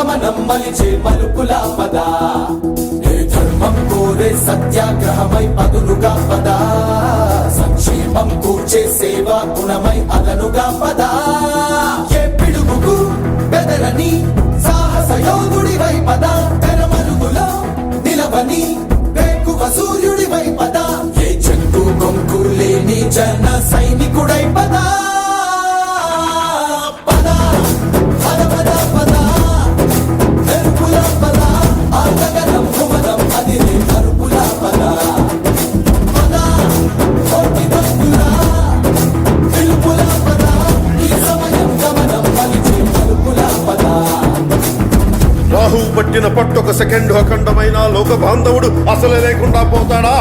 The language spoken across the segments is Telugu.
గమనం మలిచే మలుపుల పద. ఏ ధర్మం కోరే సత్యాగ్రహమై పదులుగా పద. సంక్షేమం కూర్చే సేవా గుణమై అదనుగా పద. ఏ పిడుగుకు బెదరని సాహస యోధుడివై పద. తెరమరుగులో నిలవని వేకువ సూర్యుడివై పద. ఏ చెక్కు కొంకు లేని జన పట్టిన పట్టొక సెకండ్ అఖండమైన లోక బాంధవుడు అసలే లేకుండా పోతాడా?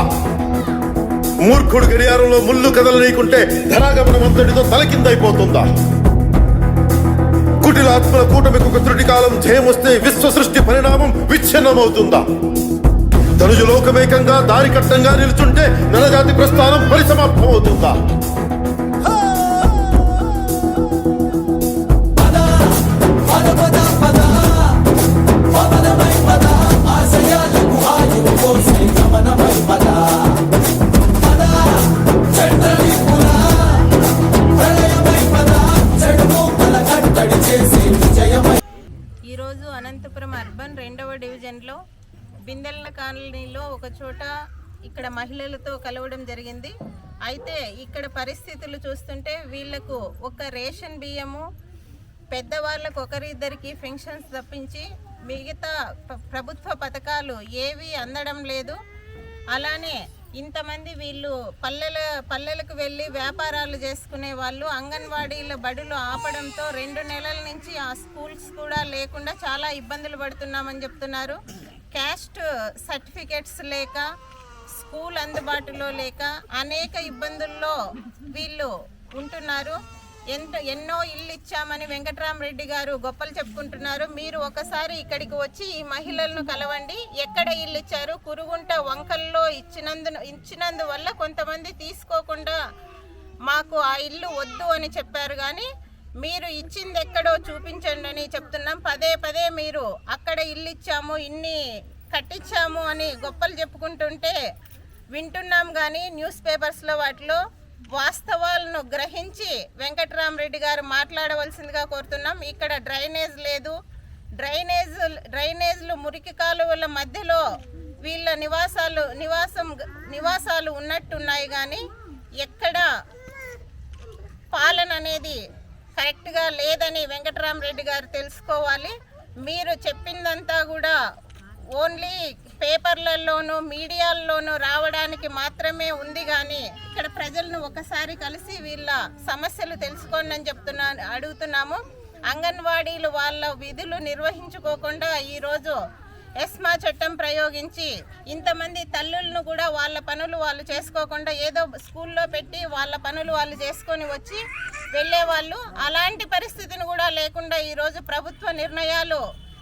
మూర్ఖుడు గడియారంలో ముళ్ళు కదలనీకుంటే ధరాగమనం అంతటితో తలకిందైపోతుందా కుటిలాత్మల కూటమికి ఒక త్రుటి కాలం జయమొస్తే విశ్వ సృష్టి పరిణామం విచ్ఛిన్నమవుతుందా? ధనుజు లోకమేకంగా దారి కట్టంగా నిలుచుంటే నరజాతి ప్రస్థానం పరిసమాప్తమవుతుందా? అనంతపురం అర్బన్ రెండవ డివిజన్లో బిందెల్ల కాలనీలో ఒక చోట ఇక్కడ మహిళలతో కలవడం జరిగింది. అయితే ఇక్కడ పరిస్థితులు చూస్తుంటే వీళ్ళకు ఒక రేషన్ బియ్యము పెద్దవాళ్ళకు ఒకరిద్దరికి పెన్షన్స్ తప్పించి మిగతా ప్రభుత్వ పథకాలు ఏవి అందడం లేదు. అలానే ఇంతమంది వీళ్ళు పల్లెల పల్లెలకు వెళ్ళి వ్యాపారాలు చేసుకునే వాళ్ళు అంగన్వాడీల బడులు ఆపడంతో రెండు నెలల నుంచి ఆ స్కూల్స్ కూడా లేకుండా చాలా ఇబ్బందులు పడుతున్నామని చెప్తున్నారు. క్యాస్ట్ సర్టిఫికెట్స్ లేక స్కూల్ అందుబాటులో లేక అనేక ఇబ్బందుల్లో వీళ్ళు ఉంటున్నారు. ఎంత ఎన్నో ఇల్లు ఇచ్చామని వెంకట్రామరెడ్డి గారు గొప్పలు చెప్పుకుంటున్నారు. మీరు ఒకసారి ఇక్కడికి వచ్చి ఈ మహిళలను కలవండి. ఎక్కడ ఇల్లు ఇచ్చారు? కురుగుంట వంకల్లో ఇచ్చినందు ఇచ్చినందువల్ల కొంతమంది తీసుకోకుండా మాకు ఆ ఇల్లు వద్దు అని చెప్పారు కానీ మీరు ఇచ్చింది ఎక్కడో చూపించండి అని చెప్తున్నాం. పదే పదే మీరు అక్కడ ఇల్లు ఇచ్చాము ఇన్ని కట్టించాము అని గొప్పలు చెప్పుకుంటుంటే వింటున్నాం కానీ న్యూస్ పేపర్స్లో వాటిలో వాస్తవాలను గ్రహించి వెంకటరామరెడ్డి గారు మాట్లాడవలసిందిగా కోరుతున్నాం. ఇక్కడ డ్రైనేజ్ లేదు. డ్రైనేజ్ డ్రైనేజ్లు మురికి కాలువల మధ్యలో వీళ్ళ నివాసాలు నివాసం నివాసాలు ఉన్నట్టున్నాయి కానీ ఎక్కడ పాలన అనేది కరెక్ట్గా లేదని వెంకటరామరెడ్డి గారు తెలుసుకోవాలి. మీరు చెప్పిందంతా కూడా ఓన్లీ పేపర్లలోనూ మీడియాల్లోనూ రావడానికి మాత్రమే ఉంది కానీ ఇక్కడ ప్రజలను ఒకసారి కలిసి వీళ్ళ సమస్యలు తెలుసుకోండి అని చెప్తున్నా అడుగుతున్నాము. అంగన్వాడీలు వాళ్ళ విధులు నిర్వహించుకోకుండా ఈరోజు ఎస్మా చట్టం ప్రయోగించి ఇంతమంది తల్లులను కూడా వాళ్ళ పనులు వాళ్ళు చేసుకోకుండా ఏదో స్కూల్లో పెట్టి వాళ్ళ పనులు వాళ్ళు చేసుకొని వచ్చి వెళ్ళేవాళ్ళు. అలాంటి పరిస్థితిని కూడా లేకుండా ఈరోజు ప్రభుత్వ నిర్ణయాలు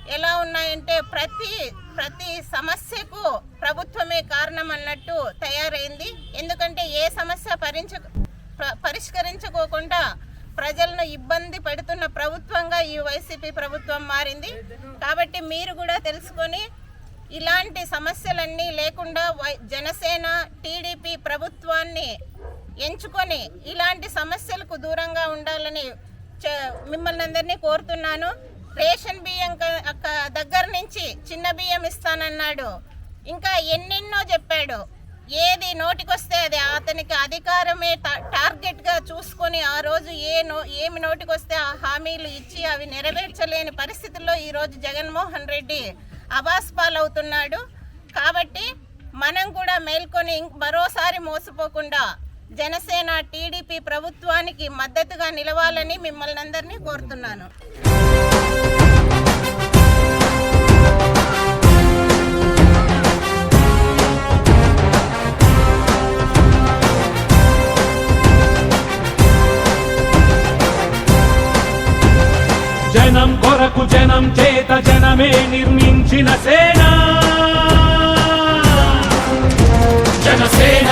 ఎలా ఉన్నాయంటే ప్రతి ప్రతి సమస్యకు ప్రభుత్వమే కారణం అన్నట్టు తయారైంది. ఎందుకంటే ఏ సమస్య పరించ పరిష్కరించుకోకుండా ప్రజలను ఇబ్బంది పెడుతున్న ప్రభుత్వంగా ఈ వైసీపీ ప్రభుత్వం మారింది. కాబట్టి మీరు కూడా తెలుసుకొని ఇలాంటి సమస్యలన్నీ లేకుండా వై- జనసేన టీడీపీ ప్రభుత్వాన్ని ఎంచుకొని ఇలాంటి సమస్యలకు దూరంగా ఉండాలని చ- మిమ్మల్ని అందరినీ కోరుతున్నాను. రేషన్ బియ్యం క- అక్క- దగ్గర నుంచి చిన్న బియ్యం ఇస్తానన్నాడు. ఇంకా ఎన్నెన్నో చెప్పాడు. ఏది నోటికొస్తే అది అతనికి అధికారమే టా- టార్గెట్గా చూసుకొని ఆ రోజు ఏ నో ఏమి నోటికొస్తే ఆ హామీలు ఇచ్చి అవి నెరవేర్చలేని పరిస్థితుల్లో ఈరోజు జగన్మోహన్ రెడ్డి అబాస్ పాలవుతున్నాడు. కాబట్టి మనం కూడా మేల్కొని మరోసారి మోసపోకుండా జనసేన టీడీపీ ప్రభుత్వానికి మద్దతుగా నిలవాలని మిమ్మల్ని అందరినీ కోరుతున్నాను. జనం కొరకు జనం చేత జనమే నిర్మించిన సేన. జనసేన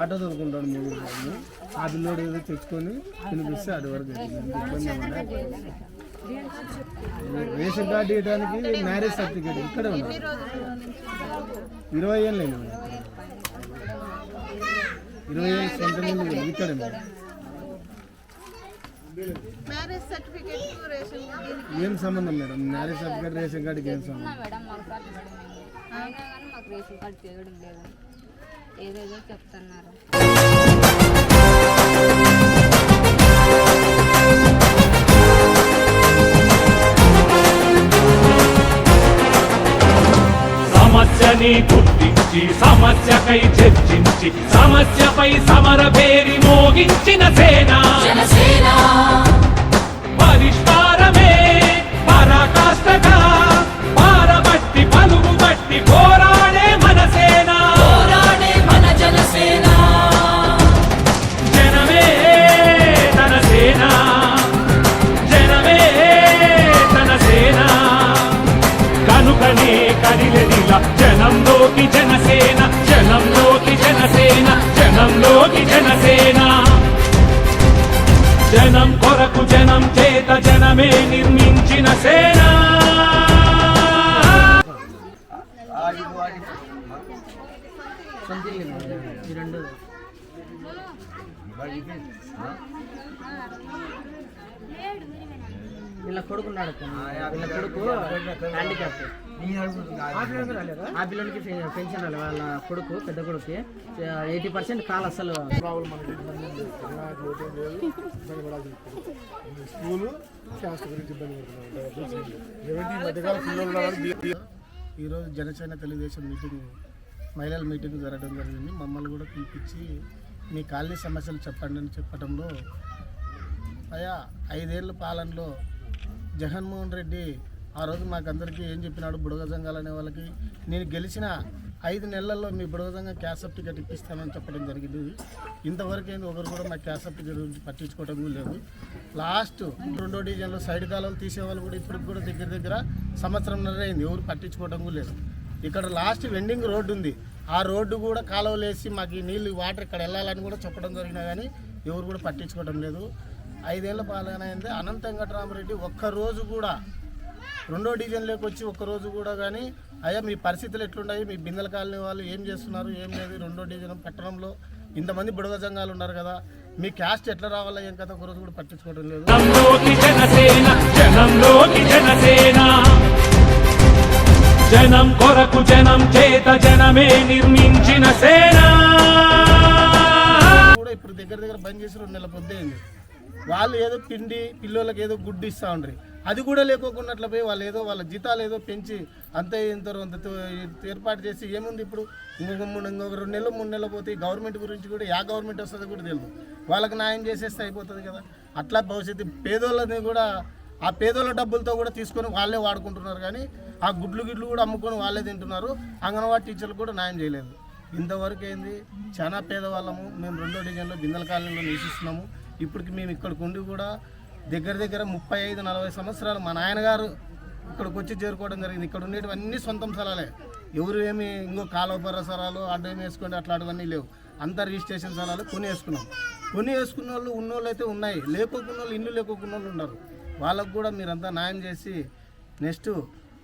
ఆటో దొరుకుంటాడు మూడు రోజులు. ఆ బిల్లోడు ఏదో తెచ్చుకొని తినిపిస్తే అది వరకు జరిగింది. ఇబ్బంది? రేషన్ కార్డు ఇవ్వడానికి మ్యారేజ్ సర్టిఫికేట్ ఇక్కడే ఉన్నా ఇరవై ఏళ్ళు మేడం. ఇరవై ఏళ్ళు సొంత నీళ్ళు ఇక్కడే మేడం. మ్యారేజ్ సర్టిఫికేట్ రేషన్ ఏం సంబంధం మేడం? మ్యారేజ్ సర్టిఫికేట్ రేషన్ కార్డుకి ఏం సంబంధం? ఏదేదో చెప్తున్నారు. సమస్యని గుర్తించి సమస్యకై చర్చించి సమస్యపై సమర పేరి మోగించిన సేనా. కనుకనే కదిలెదిల జనంలోకి జనసేన జనంలోకి జనసేన జనంలోకి జనసేన జనం కొరకు జనం చేత జనమే నిర్మించిన సేన ఈ రెండు వీళ్ళ కొడుకున్నాడు వీళ్ళ కొడుకు హ్యాండిక్యాప్ ఆ పిల్లలకి పెన్షన్ రాలేదు వాళ్ళ కొడుకు పెద్ద కొడుకు ఎయిటీ పర్సెంట్ కాలు అసలు స్కూలు ఈరోజు జనసేన తెలుగుదేశం మీటింగ్ మహిళల మీటింగ్ జరగడం జరిగింది. మమ్మల్ని కూడా పిలిపించి మీ కాలనీ సమస్యలు చెప్పండి అని చెప్పడంలో అయా ఐదేళ్ళ పాలనలో జగన్మోహన్ రెడ్డి ఆ రోజు మాకందరికీ ఏం చెప్పినాడు? బుడగ సంఘాలు అనే వాళ్ళకి. నేను గెలిచిన ఐదు నెలల్లో మీ బుడగ సంఘం క్యాస్ట్ సర్టిఫికేట్ ఇప్పిస్తానని చెప్పడం జరిగింది. ఇంతవరకు ఏంది? ఒకరు కూడా మా క్యాస్ట్ సర్టిఫికేట్ గురించి పట్టించుకోవడం కూడా లేదు. లాస్ట్ రెండో డివిజన్లో సైడ్ కాలువలు తీసేవాళ్ళు కూడా ఇప్పటికి కూడా దగ్గర దగ్గర సంవత్సరం అయింది. ఎవరు పట్టించుకోవడం కూడా లేదు. ఇక్కడ లాస్ట్ వెండింగ్ రోడ్డు ఉంది. ఆ రోడ్డు కూడా కాలువలేసి మాకు ఈ నీళ్ళు వాటర్ ఇక్కడ వెళ్ళాలని కూడా చెప్పడం జరిగినా కానీ ఎవరు కూడా పట్టించుకోవడం లేదు. ఐదేళ్ళ పాలన అయింది. అనంత వెంకటరామరెడ్డి ఒక్కరోజు కూడా రెండో డివిజన్లోకి వచ్చి ఒక్కరోజు కూడా కానీ అయ్యా మీ పరిస్థితులు ఎట్లున్నాయి? మీ బిందెల కాలనీ వాళ్ళు ఏం చేస్తున్నారు? ఏం లేదు రెండో డివిజన్ పట్టణంలో ఇంతమంది బుడగ సంఘాలు ఉన్నారు కదా. మీ క్యాస్ట్ ఎట్లా రావాలా ఏం కదా ఒకరోజు కూడా పట్టించుకోవడం లేదు. జనం కొరకు జనం చేత జనమే నిర్మించిన సేన. కూడా ఇప్పుడు దగ్గర దగ్గర బంద్ చేసి రెండు నెలల పొద్దు అయింది. వాళ్ళు ఏదో పిండి పిల్లోళ్ళకి ఏదో గుడ్డు ఇస్తా ఉండ్రి. అది కూడా లేకోకున్నట్లు పోయి వాళ్ళు ఏదో వాళ్ళ జీతాలు ఏదో పెంచి అంత ఇంత అంత ఏర్పాటు చేసి ఏముంది ఇప్పుడు? ఇంకొక మూడు ఇంకొక రెండు నెలలు మూడు నెలలు పోతే గవర్నమెంట్ గురించి కూడా యా గవర్నమెంట్ వస్తుందో కూడా తెలియదు వాళ్ళకి న్యాయం చేసేస్తే అయిపోతుంది కదా. అట్లా భవిష్యత్తు పేదోళ్ళని కూడా ఆ పేదోళ్ళ డబ్బులతో కూడా తీసుకొని వాళ్ళే వాడుకుంటున్నారు కానీ ఆ గుడ్లు గిడ్లు కూడా అమ్ముకొని వాళ్ళే తింటున్నారు. అంగన్వాడీ టీచర్లు కూడా న్యాయం చేయలేదు. ఇంతవరకు ఏంది? చాలా పేదవాళ్ళము. మేము రెండో డివిజన్లో బిందల కాలనీలో నివసిస్తున్నాము. ఇప్పటికి మేము ఇక్కడికి ఉండి కూడా దగ్గర దగ్గర ముప్పై ఐదు నలభై సంవత్సరాలు మా నాయనగారు ఇక్కడికి వచ్చి చేరుకోవడం జరిగింది. ఇక్కడ ఉండేటివన్నీ సొంతం స్థలాలే. ఎవరు ఏమి ఇంకో కాలువ స్థలాలు అడ్డం వేసుకోండి అట్లాంటివన్నీ లేవు. అంతా రిజిస్ట్రేషన్ స్థలాలు కొని వేసుకున్నాం కొని వేసుకున్న వాళ్ళు ఉన్నోళ్ళు అయితే ఉన్నాయి. లేకోకున్న వాళ్ళు ఇల్లు లేకోకున్న వాళ్ళు ఉన్నారు. వాళ్ళకు కూడా మీరంతా న్యాయం చేసి నెక్స్ట్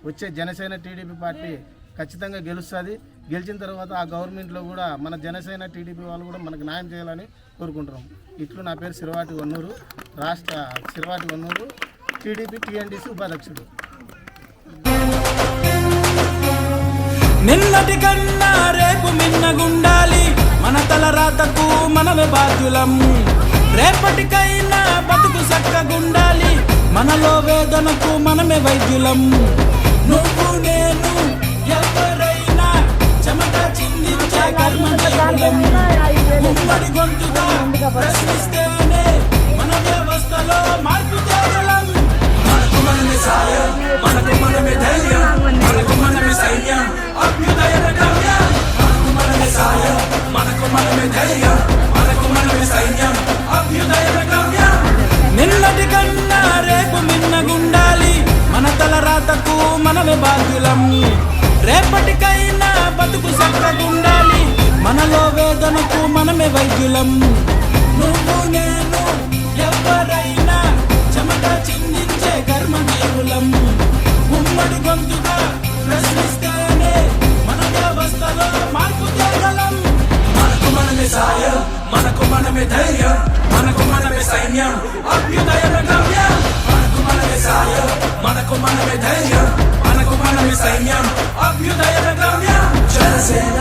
వచ్చే జనసేన టీడీపీ పార్టీ ఖచ్చితంగా గెలుస్తుంది. గెలిచిన తర్వాత ఆ గవర్నమెంట్లో కూడా మన జనసేన టీడీపీ వాళ్ళు కూడా మనకు న్యాయం చేయాలని కోరుకుంటున్నాం. ఇట్లు నా పేరు సిరవాటి వన్నూరు రాష్ట్ర సిరవాటి వన్నూరు టీడీపీ టీఎన్డీసీ ఉపాధ్యక్షుడు. నిన్నటి కన్నా రేపు మిన్నగుండాలి. మన తల రాతకు మనమే బాధ్యులం. రేపటికైనా బతుకు చక్కగుండాలి. మనలో వేదనకు మనమే వైద్యులం. నువ్వు నేను గొంతుగా ప్రశ్నిస్తేనే మన వ్యవస్థలో మార్పు తేగలం మనకు మనమే సాయం మనకు మనమే ధైర్యం మనకు మనమే సైన్యం అభ్యుదయ మనకు మనమే సాయం మనకు మనమే ధైర్యం మనకు మనమే సైన్యం. బాధ్యులం నువ్వు నేను ఎవరైనా చెమట చిందించే కర్మ కర్మజీవులం ఉమ్మడి గొంతుగా ప్రశ్నిస్తేనే మన వ్యవస్థలో మార్పు తేగలం మనకు మనమే సాయం మనకు మనమే ధైర్యం మనకు మనమే సైన్యం అభ్యుదయ గమ్యం. మనకు మనమే సాయం మనకు మనమే ధైర్యం మనకు మనమే సైన్యం అభ్యుదయ గమ్యం. జనసేన